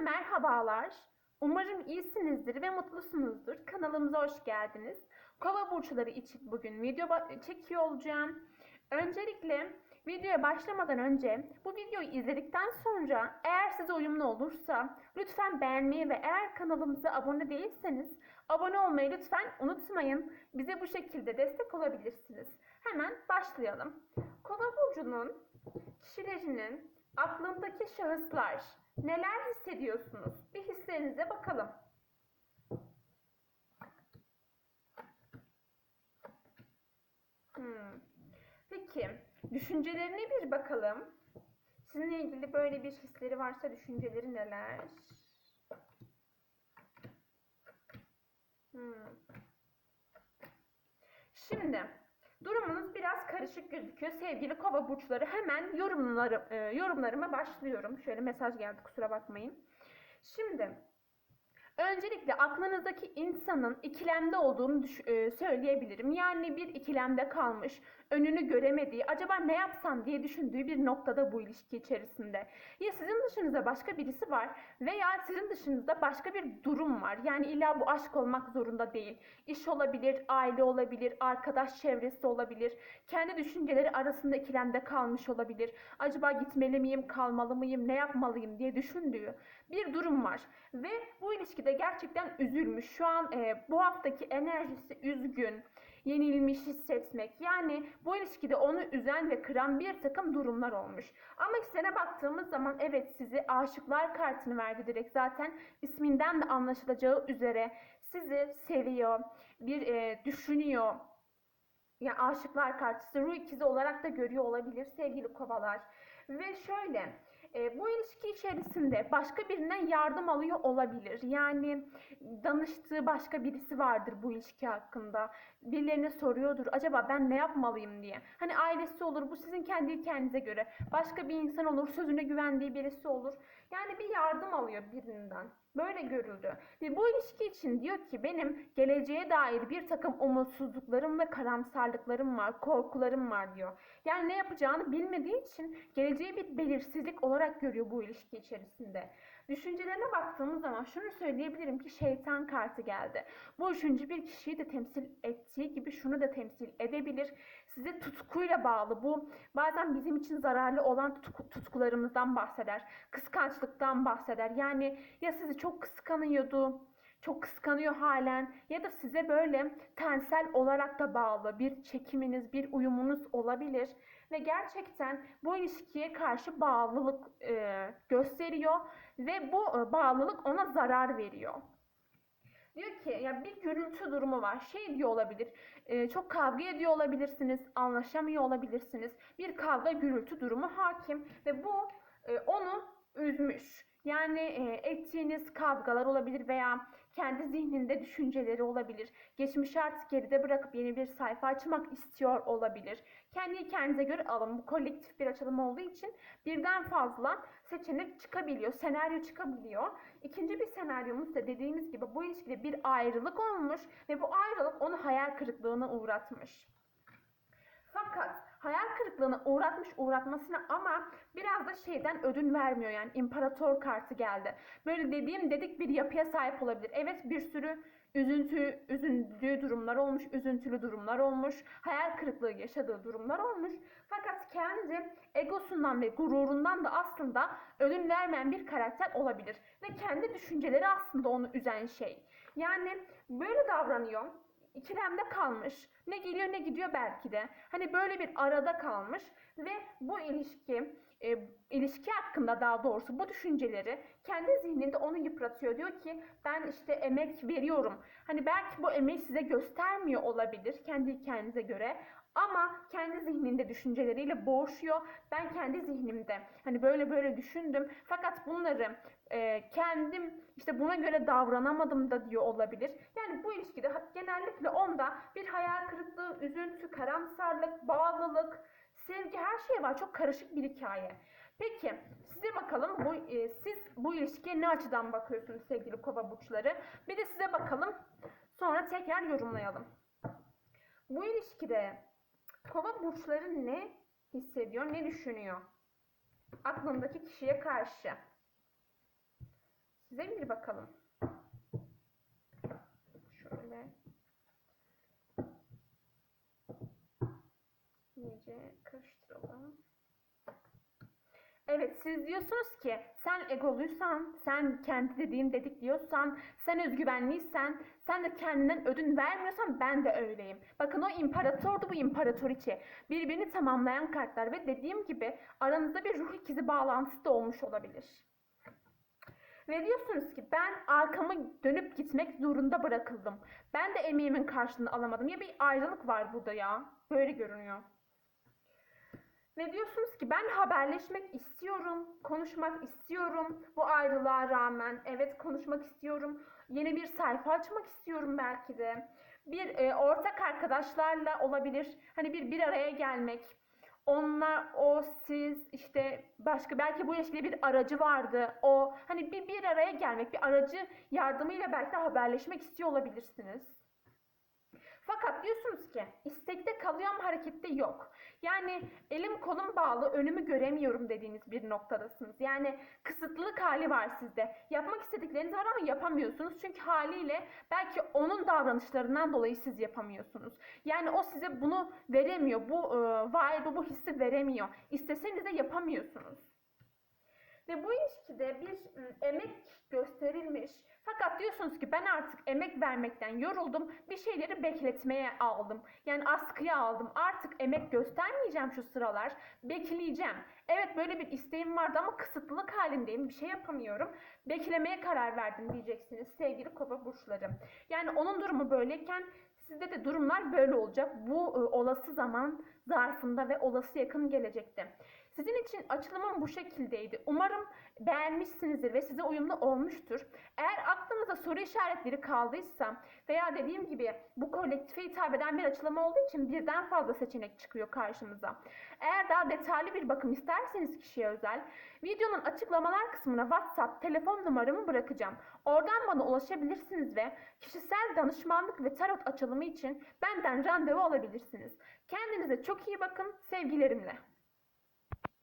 merhabalar. Umarım iyisinizdir ve mutlusunuzdur. Kanalımıza hoş geldiniz. Kova burçları için bugün video çekiyor olacağım. Öncelikle videoya başlamadan önce bu videoyu izledikten sonra eğer size uyumlu olursa lütfen beğenmeyi ve eğer kanalımıza abone değilseniz abone olmayı lütfen unutmayın. Bize bu şekilde destek olabilirsiniz. Hemen başlayalım. Kova burcunun kişilerinin aklındaki şahıslar neler hissediyorsunuz? Bir hislerinize bakalım. Hmm. Peki, düşüncelerine bir bakalım. Sizinle ilgili böyle bir hisleri varsa düşünceleri neler? Hmm. Şimdi durumunuz biraz karışık gözüküyor sevgili kova burçları. Hemen yorumlarım, e, yorumlarıma başlıyorum. Şöyle mesaj geldi kusura bakmayın. Şimdi öncelikle aklınızdaki insanın ikilemde olduğunu e, söyleyebilirim. Yani bir ikilemde kalmış, önünü göremediği, acaba ne yapsam diye düşündüğü bir noktada bu ilişki içerisinde. Ya sizin dışınızda başka birisi var veya sizin dışınızda başka bir durum var. Yani illa bu aşk olmak zorunda değil. İş olabilir, aile olabilir, arkadaş çevresi olabilir. Kendi düşünceleri arasında ikilemde kalmış olabilir. Acaba gitmeli miyim, kalmalı mıyım, ne yapmalıyım diye düşündüğü bir durum var. Ve bu ilişkide gerçekten üzülmüş. Şu an e, bu haftaki enerjisi üzgün, yenilmiş hissetmek. Yani bu ilişkide onu üzen ve kıran bir takım durumlar olmuş. Ama ikisine baktığımız zaman evet sizi aşıklar kartını verdi direkt. Zaten isminden de anlaşılacağı üzere sizi seviyor, bir e, düşünüyor. Yani aşıklar kartı sizi ruh ikizi olarak da görüyor olabilir sevgili kovalar. Ve şöyle e, bu ilişki içerisinde başka birinden yardım alıyor olabilir. Yani danıştığı başka birisi vardır bu ilişki hakkında. Birilerine soruyordur acaba ben ne yapmalıyım diye. Hani ailesi olur bu sizin kendi hikayenize göre. Başka bir insan olur sözüne güvendiği birisi olur. Yani bir yardım alıyor birinden. Böyle görüldü. Ve bu ilişki için diyor ki benim geleceğe dair bir takım umutsuzluklarım ve karamsarlıklarım var, korkularım var diyor. Yani ne yapacağını bilmediği için geleceği bir belirsizlik olarak görüyor bu ilişki içerisinde. Düşüncelerine baktığımız zaman şunu söyleyebilirim ki şeytan kartı geldi. Bu üçüncü bir kişiyi de temsil ettiği gibi şunu da temsil edebilir. Size tutkuyla bağlı bu bazen bizim için zararlı olan tutku- tutkularımızdan bahseder. Kıskançlıktan bahseder. Yani ya sizi çok kıskanıyordu çok kıskanıyor halen ya da size böyle tensel olarak da bağlı bir çekiminiz, bir uyumunuz olabilir ve gerçekten bu ilişkiye karşı bağlılık e, gösteriyor ve bu e, bağlılık ona zarar veriyor. Diyor ki ya bir gürültü durumu var. Şey diyor olabilir. e, çok kavga ediyor olabilirsiniz. Anlaşamıyor olabilirsiniz. Bir kavga gürültü durumu hakim ve bu e, onu üzmüş. Yani e, ettiğiniz kavgalar olabilir veya kendi zihninde düşünceleri olabilir. Geçmişi artık geride bırakıp yeni bir sayfa açmak istiyor olabilir. Kendi hikayenize göre alın. Bu kolektif bir açılım olduğu için birden fazla seçenek çıkabiliyor. Senaryo çıkabiliyor. İkinci bir senaryomuz da dediğimiz gibi bu ilişkide bir ayrılık olmuş ve bu ayrılık onu hayal kırıklığına uğratmış. Fakat hayal kırıklığına uğratmış uğratmasına ama biraz da şeyden ödün vermiyor yani imparator kartı geldi. Böyle dediğim dedik bir yapıya sahip olabilir. Evet bir sürü üzüntü, üzüldüğü durumlar olmuş, üzüntülü durumlar olmuş, hayal kırıklığı yaşadığı durumlar olmuş. Fakat kendi egosundan ve gururundan da aslında ödün vermeyen bir karakter olabilir. Ve kendi düşünceleri aslında onu üzen şey. Yani böyle davranıyor ikilemde kalmış. Ne geliyor ne gidiyor belki de. Hani böyle bir arada kalmış ve bu ilişki e, ilişki hakkında daha doğrusu bu düşünceleri kendi zihninde onu yıpratıyor. Diyor ki ben işte emek veriyorum. Hani belki bu emeği size göstermiyor olabilir kendi hikayenize göre ama kendi zihninde düşünceleriyle boğuşuyor. Ben kendi zihnimde hani böyle böyle düşündüm. Fakat bunları e, kendim işte buna göre davranamadım da diyor olabilir. Yani bu ilişkide genellikle onda bir hayal kırıklığı, üzüntü, karamsarlık, bağlılık, sevgi her şey var. Çok karışık bir hikaye. Peki size bakalım bu e, siz bu ilişkiye ne açıdan bakıyorsunuz sevgili kova burçları? Bir de size bakalım. Sonra tekrar yorumlayalım. Bu ilişkide Kova burçları ne hissediyor, ne düşünüyor? Aklındaki kişiye karşı. Size bir bakalım. Evet siz diyorsunuz ki sen egoluysan, sen kendi dediğim dedik diyorsan, sen özgüvenliysen, sen de kendinden ödün vermiyorsan ben de öyleyim. Bakın o imparatordu bu imparatoriçe. Birbirini tamamlayan kartlar ve dediğim gibi aranızda bir ruh ikizi bağlantısı da olmuş olabilir. Ve diyorsunuz ki ben arkamı dönüp gitmek zorunda bırakıldım. Ben de emeğimin karşılığını alamadım. Ya bir ayrılık var burada ya. Böyle görünüyor. Ve diyorsunuz ki ben haberleşmek istiyorum, konuşmak istiyorum bu ayrılığa rağmen. Evet konuşmak istiyorum, yeni bir sayfa açmak istiyorum belki de. Bir e, ortak arkadaşlarla olabilir, hani bir bir araya gelmek. Onlar, o, siz, işte başka belki bu yaşta bir aracı vardı. O hani bir bir araya gelmek, bir aracı yardımıyla belki de haberleşmek istiyor olabilirsiniz. Fakat diyorsunuz ki istekte kalıyor ama harekette yok. Yani elim kolum bağlı önümü göremiyorum dediğiniz bir noktadasınız. Yani kısıtlılık hali var sizde. Yapmak istedikleriniz var ama yapamıyorsunuz. Çünkü haliyle belki onun davranışlarından dolayı siz yapamıyorsunuz. Yani o size bunu veremiyor. Bu e, vibe'ı, bu hissi veremiyor. İsteseniz de yapamıyorsunuz. Ve bu ilişkide bir ım, emek gösterilmiş. Diyorsunuz ki ben artık emek vermekten yoruldum. Bir şeyleri bekletmeye aldım. Yani askıya aldım. Artık emek göstermeyeceğim şu sıralar. Bekleyeceğim. Evet böyle bir isteğim vardı ama kısıtlılık halindeyim. Bir şey yapamıyorum. Beklemeye karar verdim diyeceksiniz sevgili kova burçları. Yani onun durumu böyleyken sizde de durumlar böyle olacak. Bu e, olası zaman zarfında ve olası yakın gelecekte. Sizin için açılımım bu şekildeydi. Umarım beğenmişsinizdir ve size uyumlu olmuştur. Eğer aklınızda soru işaretleri kaldıysa veya dediğim gibi bu kolektife hitap eden bir açılım olduğu için birden fazla seçenek çıkıyor karşımıza. Eğer daha detaylı bir bakım isterseniz kişiye özel, videonun açıklamalar kısmına WhatsApp telefon numaramı bırakacağım. Oradan bana ulaşabilirsiniz ve kişisel danışmanlık ve tarot açılımı için benden randevu alabilirsiniz. Kendinize çok iyi bakın, sevgilerimle.